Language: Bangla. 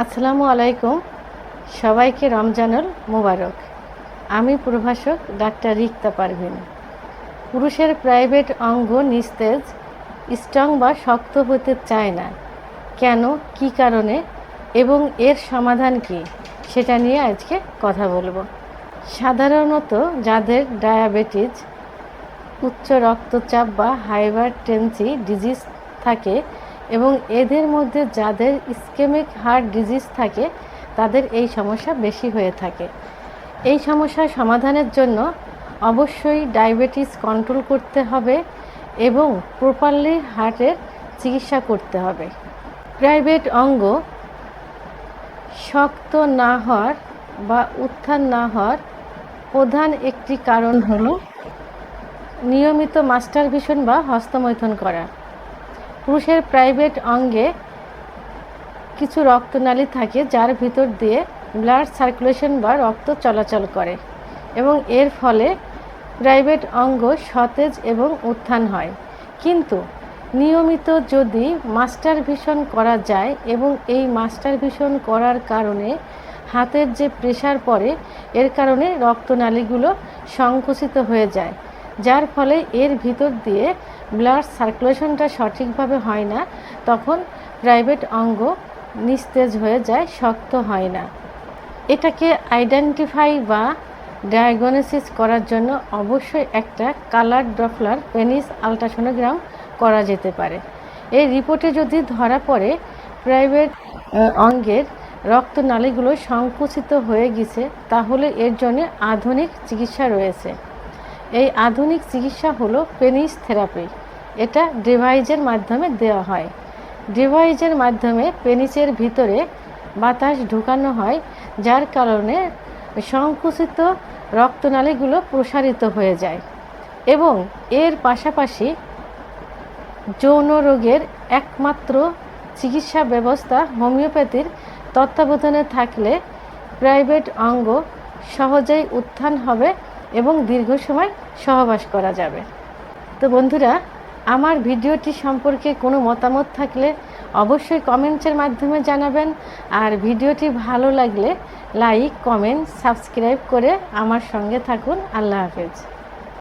আসসালামু আলাইকুম। সবাইকে রমজানুল মোবারক। আমি প্রভাষক ডাক্তার রিক্তা পারভিন। পুরুষের প্রাইভেট অঙ্গ, নিস্তেজ, স্ট্রং বা শক্ত হতে চায় না। কেন, কি কারণে এবং এর সমাধান কি, সেটা নিয়ে আজকে কথা বলব। সাধারণত যাদের ডায়াবেটিস, উচ্চ রক্তচাপ বা হাইপারটেনসি ডিজিজ থাকে এবং এদের মধ্যে যাদের ইস্কেমিক হার্ট ডিজিজ থাকে, তাদের এই সমস্যা বেশি হয়ে থাকে। এই সমস্যার সমাধানের জন্য অবশ্যই ডায়াবেটিস কন্ট্রোল করতে হবে এবং প্রপারলি হার্টের চিকিৎসা করতে হবে। প্রাইভেট অঙ্গ শক্ত না হওয়ার বা উত্থান না হওয়ার প্রধান একটি কারণ হলো নিয়মিত মাস্টার ভিশন বা হস্তমৈথন করা। পুরুষের প্রাইভেট অঙ্গে কিছু রক্তনালী থাকে যার ভিতর দিয়ে ব্লাড সার্কুলেশন বা রক্ত চলাচল করে এবং এর ফলে প্রাইভেট অঙ্গ সতেজ এবং উত্থান হয়। কিন্তু নিয়মিত যদি মাস্টার ভিশন করা যায় এবং এই মাস্টার ভিশন করার কারণে হাতের যে প্রেশার পড়ে, এর কারণে রক্তনালীগুলো সংকুচিত হয়ে যায়। যার ফলে এর ভিতর দিয়ে ব্লাড সার্কুলেশনটা সঠিকভাবে হয় না, তখন প্রাইভেট অঙ্গ নিস্তেজ হয়ে যায়, শক্ত হয় না। এটাকে আইডেন্টিফাই বা ডায়াগনোসিস করার জন্য অবশ্যই একটা কালার ড্রপলার পেনিস আলট্রাসোনোগ্রাম করা যেতে পারে। এই রিপোর্টে যদি ধরা পড়ে, প্রাইভেট অঙ্গের রক্তনালীগুলো সংকুচিত হয়ে গেছে, তাহলে এর জন্য আধুনিক চিকিৎসা রয়েছে। এই আধুনিক চিকিৎসা হলো পেনিস থেরাপি। এটা ডিভাইসের মাধ্যমে দেওয়া হয়। ডিভাইজের মাধ্যমে পেনিসের ভিতরে বাতাস ঢুকানো হয়, যার কারণে সংকুচিত রক্তনালীগুলো প্রসারিত হয়ে যায় এবং এর পাশাপাশি যৌন রোগের একমাত্র চিকিৎসা ব্যবস্থা হোমিওপ্যাথির তত্ত্বাবধানে থাকলে প্রাইভেট অঙ্গ সহজেই উত্থান হবে এবং দীর্ঘ সময় সহবাস করা যাবে। তো বন্ধুরা, আমার ভিডিওটি সম্পর্কে কোনো মতামত থাকলে অবশ্যই কমেন্টসের মাধ্যমে জানাবেন। আর ভিডিওটি ভালো লাগলে লাইক, কমেন্ট, সাবস্ক্রাইব করে আমার সঙ্গে থাকুন। আল্লাহ হাফেজ।